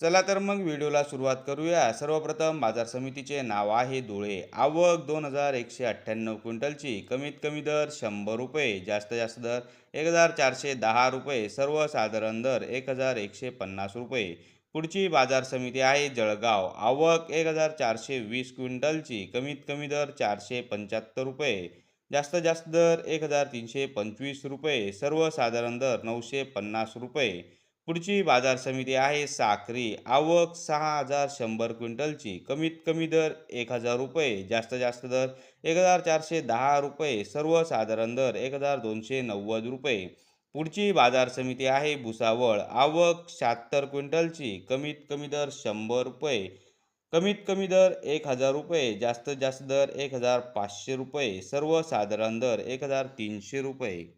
चला तर मग व्हिडिओला सुरुवात करूया. सर्वप्रथम बाजार समितीचे नाव आहे धुळे. आवक दोन हजार एकशे अठ्ठ्याण्णव क्विंटलची. कमीत कमी दर शंभर रुपये जास्त जास्त दर एक हजार चारशे दहा रुपये सर्वसाधारण दर एक हजार एकशे पन्नास रुपये. पुढची बाजार समिती आहे जळगाव. आवक एक हजार चारशे वीस क्विंटलची. कमीत कमी दर चारशे पंच्याहत्तर रुपये जास्तीत जास्त दर एक हजार तीनशे पंचवीस रुपये सर्वसाधारण दर नऊशे पन्नास रुपये. पुढची बाजार समिती आहे साखरी आवक सहा हजार शंभर क्विंटलची. कमीत कमी दर एक हजार रुपये जास्तीत जास्त दर एक हजार चारशे दहा रुपये सर्वसाधारण दर एक हजार दोनशे नव्वद रुपये. पुढची बाजार समिती आहे भुसावळ. आवक शहात्तर क्विंटलची. कमीत कमी दर शंभर रुपये. कमीत कमी दर एक हजार रुपये जास्तीत जास्त दर एक हजार पाचशे रुपये सर्वसाधारण दर एक हजार तीनशे रुपये.